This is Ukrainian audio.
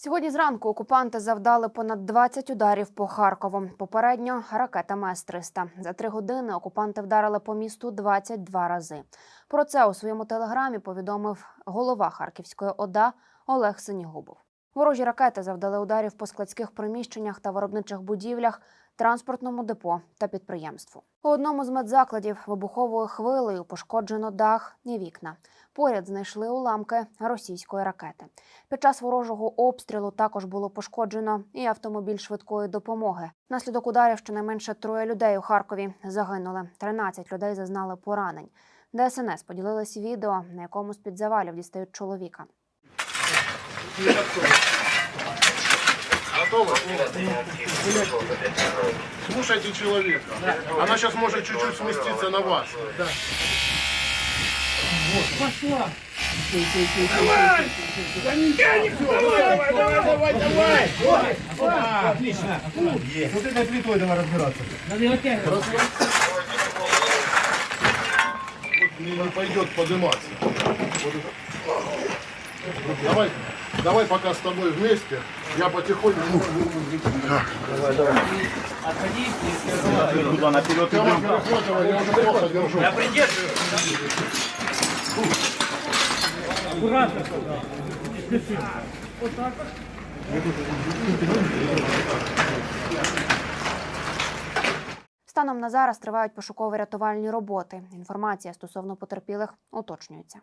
Сьогодні зранку окупанти завдали понад 20 ударів по Харкову. Попередньо ракетами С-300. За три години окупанти вдарили по місту 22 рази. Про це у своєму телеграмі повідомив голова Харківської ОДА Олег Синігубов. Ворожі ракети завдали ударів по складських приміщеннях та виробничих будівлях, транспортному депо та підприємству. У одному з медзакладів вибуховою хвилею пошкоджено дах і вікна. Поряд знайшли уламки російської ракети. Під час ворожого обстрілу також було пошкоджено і автомобіль швидкої допомоги. Наслідок ударів щонайменше троє людей у Харкові загинули. 13 людей зазнали поранень. ДСНС поділились відео, на якому з під завалів дістають чоловіка. не Слушайте человека. Она сейчас может чуть-чуть сместиться на вас. Вот, пошла. Давай! Давай, давай, давай, давай! Отлично! Вот этой плитой давай разбираться. Надо ее оттягивать. Не пойдет подниматься. Давай. Давай пока с тобой вместе. Я потихоньку. Туда наперед Я вам перехватываю, я уже плохо держу. Станом на зараз тривають пошуково-рятувальні роботи. Інформація стосовно потерпілих уточнюється.